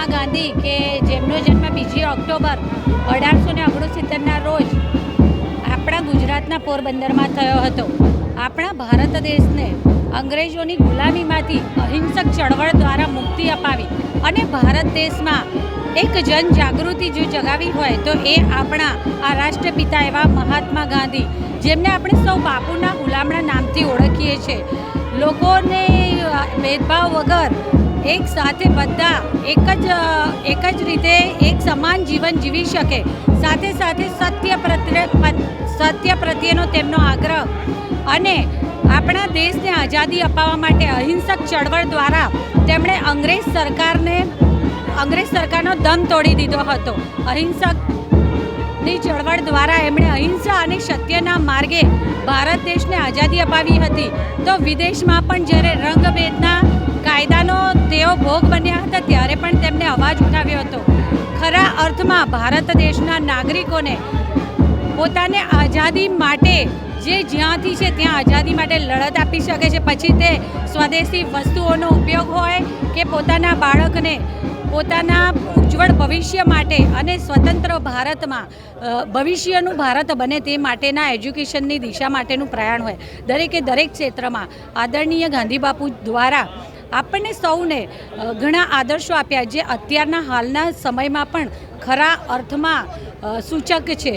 મહાત્મા ગાંધી કે જેમનો જન્મ બીજી ઓક્ટોબર અઢારસો ને ઓગણસિત્તેરના રોજ આપણા ગુજરાતના પોરબંદરમાં થયો હતો. આપણા ભારત દેશને અંગ્રેજોની ગુલામીમાંથી અહિંસક ચળવળ દ્વારા મુક્તિ અપાવી અને ભારત દેશમાં એક જનજાગૃતિ જો જગાવી હોય તો એ આપણા આ રાષ્ટ્રપિતા એવા મહાત્મા ગાંધી, જેમને આપણે સૌ બાપુના ગુલામના નામથી ઓળખીએ છીએ. લોકોને ભેદભાવ વગર એક સાથે બધા એક જ એક જ રીતે એક સમાન જીવન જીવી શકે. સાથે સાથે સત્ય પ્રત્યે સત્ય પ્રત્યેનો તેમનો આગ્રહ. અને આપણા દેશને આઝાદી અપાવવા માટે અહિંસક ચળવળ દ્વારા તેમણે અંગ્રેજ સરકારને, અંગ્રેજ સરકારનો દમ તોડી દીધો હતો. અહિંસકની ચળવળ દ્વારા એમણે અહિંસા અને સત્યના માર્ગે ભારત દેશને આઝાદી અપાવી હતી. તો વિદેશમાં પણ જ્યારે રંગભેદના અવાજ ઉઠાવ્યો હતો. ખરા અર્થમાં ભારત દેશના નાગરિકોને પોતાને આઝાદી માટે, જે જ્યાંથી છે ત્યાં આઝાદી માટે લડત આપી શકે છે. પછી તે સ્વદેશી વસ્તુઓનો ઉપયોગ હોય કે પોતાના બાળકને પોતાના ઉજ્જવળ ભવિષ્ય માટે અને સ્વતંત્ર ભારતમાં ભવિષ્યનું ભારત બને તે માટેના એજ્યુકેશનની દિશા માટેનું પ્રયાણ હોય. દરેકે દરેક ક્ષેત્રમાં આદરણીય ગાંધી બાપુ દ્વારા આપણને સૌને ઘણા આદર્શો આપ્યા જે અત્યારના હાલના સમયમાં પણ ખરા અર્થમાં સૂચક છે.